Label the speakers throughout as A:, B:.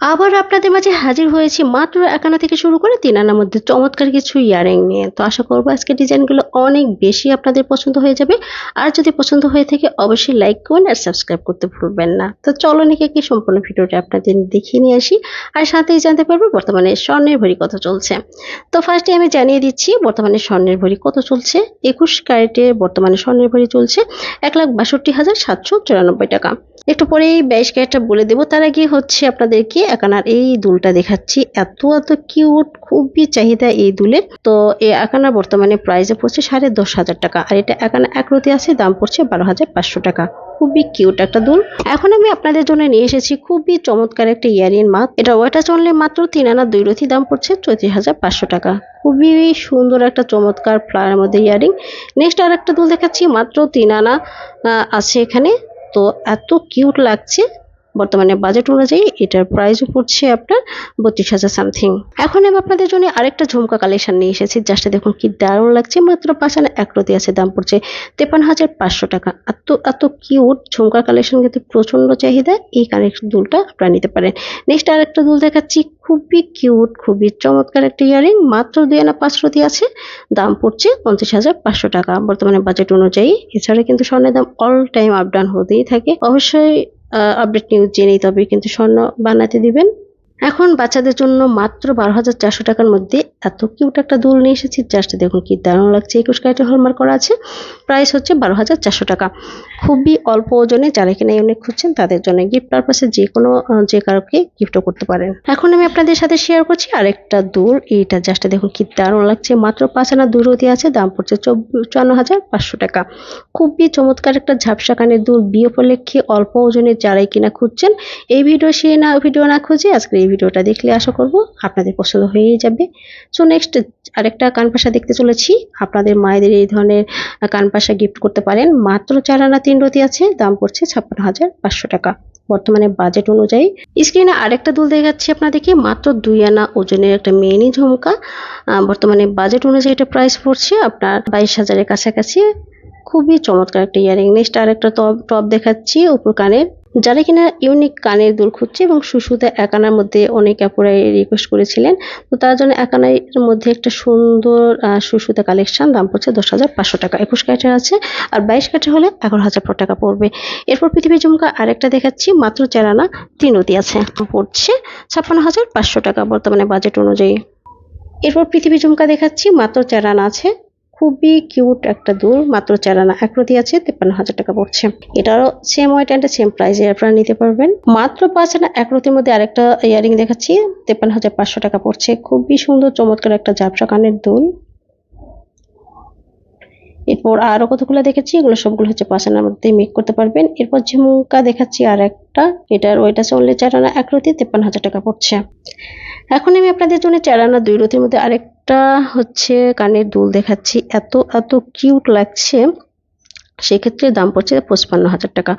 A: আবার আপনাদের মাঝে হাজির হয়েছি মাত্র একানা থেকে শুরু করে তিন আনার মধ্যে চমৎকার কিছু ইয়ারিং নিয়ে। তো আশা করব আজকে ডিজাইনগুলো অনেক বেশি আপনাদের পছন্দ হয়ে যাবে। আর যদি পছন্দ হয়ে থাকে, অবশ্যই লাইক করুন আর সাবস্ক্রাইব করতে ভুলবেন না। তো চলো নাকি কি সম্পূর্ণ ভিডিওটা আপনাদের দেখিয়ে নিয়ে আসি। আর সাথেই জানতে পারব বর্তমানে স্বর্ণের ভরি কত চলছে। তো ফার্স্টে আমি জানিয়ে দিচ্ছি, বর্তমানে স্বর্ণের ভরি কত চলছে? একুশ ক্যারেটে বর্তমানে স্বর্ণের ভরি চলছে এক লাখ বাষট্টি হাজার সাতশো চুরানব্বই টাকা। একটু পরেই বাইশ ক্যারেটটা বলে দেবো। তার আগে হচ্ছে আপনাদেরকে একানার এই দুলটা দেখাচ্ছি। এত এত কিউট খুবই চাহিদা এই দুলের। তো এই একানা বর্তমানে প্রাইসে পড়ছে সাড়ে দশ হাজার টাকা। আর এটা একানা একরতি আছে, দাম পড়ছে বারো হাজার পাঁচশো টাকা। খুবই কিউট একটা দুল। এখন আমি আপনাদের জন্য নিয়ে এসেছি খুবই চমৎকার একটা ইয়ারিং মাছ এটা ওয়াটা চললে মাত্র তিন আনা দুই রথি দাম পড়ছে চৌত্রিশ হাজার পাঁচশো টাকা। খুবই সুন্দর একটা চমৎকার ফ্লাওয়ারের মধ্যে ইয়ারিং। নেক্সট আর একটা দুল দেখাচ্ছি, মাত্র তিন আনা আছে এখানে। তো এত কিউট লাগছে। বর্তমানে বাজেট অনুযায়ী এটার প্রাইসও পড়ছে আপনার বত্রিশ হাজার সামথিং এখন আমি আপনাদের জন্য আরেকটা ঝুমকা কালেকশন নিয়ে এসেছি জাস্ট দেখুন কি দারুণ লাগছে, মাত্র পাঁচ আনা এক রতি আছে, দাম পড়ছে তেপান্ন হাজার পাঁচশো টাকা। এত এত কিউট ঝুমকা কালেকশন কিন্তু প্রচণ্ড চাহিদা, এই কালেকশন দুলটা আপনারা নিতে পারেন। নেক্সট আরেকটা দুল দেখাচ্ছি, খুবই কিউট খুবই চমৎকার একটা ইয়ারিং মাত্র দুই আনা পাঁচ রতি আছে, দাম পড়ছে পঞ্চাশ হাজার পাঁচশো টাকা। বর্তমানে বাজেট অনুযায়ী, এছাড়া কিন্তু স্বর্ণের দাম অল টাইম আপ ডাউন হতেই থাকে। অবশ্যই আপডেট নিউজ জেনেই তবে কিন্তু স্বর্ণ বানাতে দিবেন। এখন বাচ্চাদের জন্য মাত্র বারো হাজার চারশো টাকার মধ্যে এত কিউট একটা দুল নিয়ে এসেছি। জাস্ট দেখুন কি দারুণ লাগছে। একুশ ক্যারেটের হলমার্ক করা আছে। প্রাইস হচ্ছে বারো হাজার চারশো টাকা। খুবই অল্প ওজনে যারা কিনা ইউনিক খুঁজছেন, তাদের জন্য গিফট পারপাসে যে কোনো যে কারোকে গিফটও করতে পারেন। এখন আমি আপনাদের সাথে শেয়ার করছি আরেকটা দুল। এইটা জাস্ট দেখুন কি দারুণ লাগছে। মাত্র পাঁচ আনা দূর দুরতি আছে, দাম পড়ছে চুয়ান্ন হাজার পাঁচশো টাকা। খুবই চমৎকার একটা ঝাপসা কানের দুল। বিয়ে উপলক্ষে অল্প ওজনের যারাই কিনা খুঁজছেন, এই ভিডিও সে না ভিডিও না খুঁজে আজকে এই ভিডিওটা দেখলে আশা করব আপনাদের পছন্দ হয়েই যাবে। সো নেক্সট আরেকটা কানপাশা দেখতে চলেছি। আপনাদের মায়েদের এই ধরনের কানপাশা গিফট করতে পারেন। মাত্র চার আনা তিন রতি আছে, দাম পড়ছে ছাপ্পান্ন হাজার পাঁচশো টাকা। বর্তমানে বাজেট অনুযায়ী। স্ক্রিনে আরেকটা দুল দেখাচ্ছি আপনাদেরকে, মাত্র দুই আনা ওজনের একটা মেনি ঝুমকা। বর্তমানে বাজেট অনুযায়ী এটা প্রাইস পড়ছে আপনার বাইশ হাজারের কাছাকাছি। খুবই চমৎকার একটা ইয়ারিং নেক্সট আরেকটা টপ টপ দেখাচ্ছি উপর কানের যারা কিনা ইউনিক কানের দুল খুঁজছে এবং সুসুতে একানার মধ্যে অনেক অ্যাপোরাই রিকোয়েস্ট করেছিলেন, তো তার জন্য একানার মধ্যে একটা সুন্দর সুসুতে কালেকশন দাম পড়ছে দশ হাজার পাঁচশো টাকা। একুশ ক্যারেটের আছে আর বাইশ ক্যারেটের হলে এগারো হাজার টাকা পড়বে। এরপর পৃথিবী ঝুমকা আরেকটা দেখাচ্ছি, মাত্র চারানা তিন অতি আছে পড়ছে ছাপ্পান্ন হাজার পাঁচশো টাকা বর্তমানে বাজেট অনুযায়ী। এরপর পৃথিবী ঝুমকা দেখাচ্ছি, মাত্র চারানা আছে। খুবই কিউট একটা দুল মাত্র চারানা একরতি আছে, তেপ্পান্ন হাজার টাকা পড়ছে। এটারও সেম ওয়েট অ্যান্ড সেম প্রাইসে আপনারা নিতে পারবেন। মাত্র পাঁচ আনা একরতির মধ্যে আরেকটা ইয়ারিং দেখাচ্ছি, তেপ্পান্ন হাজার পাঁচশো টাকা পড়ছে। খুবই সুন্দর, চমৎকার একটা ঝাপসা কানের দুল। এরপর আরও কতগুলো দেখেছি, এগুলো সবগুলো হচ্ছে পাঁচ আনার মধ্যে মেক করতে পারবেন। এরপর ঝুমকা দেখাচ্ছি আর একটা এটার ওইট অনলি চার আনা এক রতি তেপ্পান্ন হাজার টাকা পড়ছে। এখন আমি আপনাদের জন্য চার আনা দুই রতির মধ্যে আরেকটা হচ্ছে কানের দুল দেখাচ্ছি। এত এত কিউট লাগছে। সেক্ষেত্রে দাম পড়ছে পঁচপান্ন হাজার টাকা।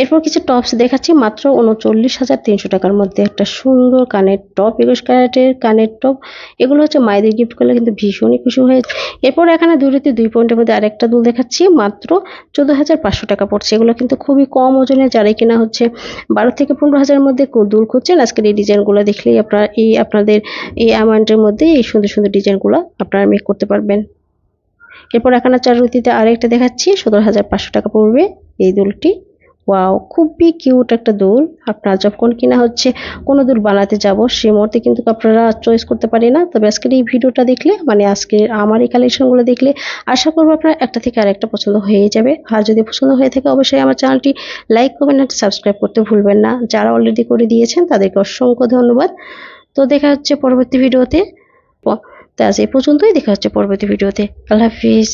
A: এরপর কিছু টপস দেখাচ্ছি, মাত্র উনচল্লিশ হাজার তিনশো টাকার মধ্যে। একটা সুন্দর কানের টপ একুশ ক্যারেটের কানের টপ এগুলো হচ্ছে মায়েদের গিফট করলে কিন্তু ভীষণই খুশি হয়ে এরপর এখানে দুই রতি দুই পয়েন্টের মধ্যে আরেকটা দুল দেখাচ্ছি, মাত্র চোদ্দ হাজার পাঁচশো টাকা পড়ছে। এগুলো কিন্তু খুবই কম ওজনের, যারাই কিনা হচ্ছে বারো থেকে পনেরো হাজারের মধ্যে দুল খুঁজছেন। আজকের এই ডিজাইনগুলো দেখলেই আপনারা এই আপনাদের এই অ্যামাউন্টের মধ্যে এই সুন্দর সুন্দর ডিজাইনগুলো আপনারা মেক করতে পারবেন। এরপর এখানে চার রুতিতে আরেকটা দেখাচ্ছি, সতেরো হাজার পাঁচশো টাকা পড়বে এই দুলটি। ওয়াও খুবই কিউট একটা দুল আপনারা যখন কিনা হচ্ছে কোনো দুল বানাতে যাব, সে মুহূর্তে কিন্তু আপনারা চয়েস করতে পারি না। তবে আজকের এই ভিডিওটা দেখলে মানে আজকে আমার এই কালেকশনগুলো দেখলে, আশা করব আপনার একটা থেকে আরেকটা পছন্দ হয়ে যাবে। আর যদি পছন্দ হয়ে থাকে, অবশ্যই আমার চ্যানেলটি লাইক করবেন আর সাবস্ক্রাইব করতে ভুলবেন না। যারা অলরেডি করে দিয়েছেন, তাদেরকে অসংখ্য ধন্যবাদ। তো দেখা হচ্ছে পরবর্তী ভিডিওতে তো আজ এই পর্যন্তই, দেখা হচ্ছে পরবর্তী ভিডিওতে আল্লাহ হাফিজ।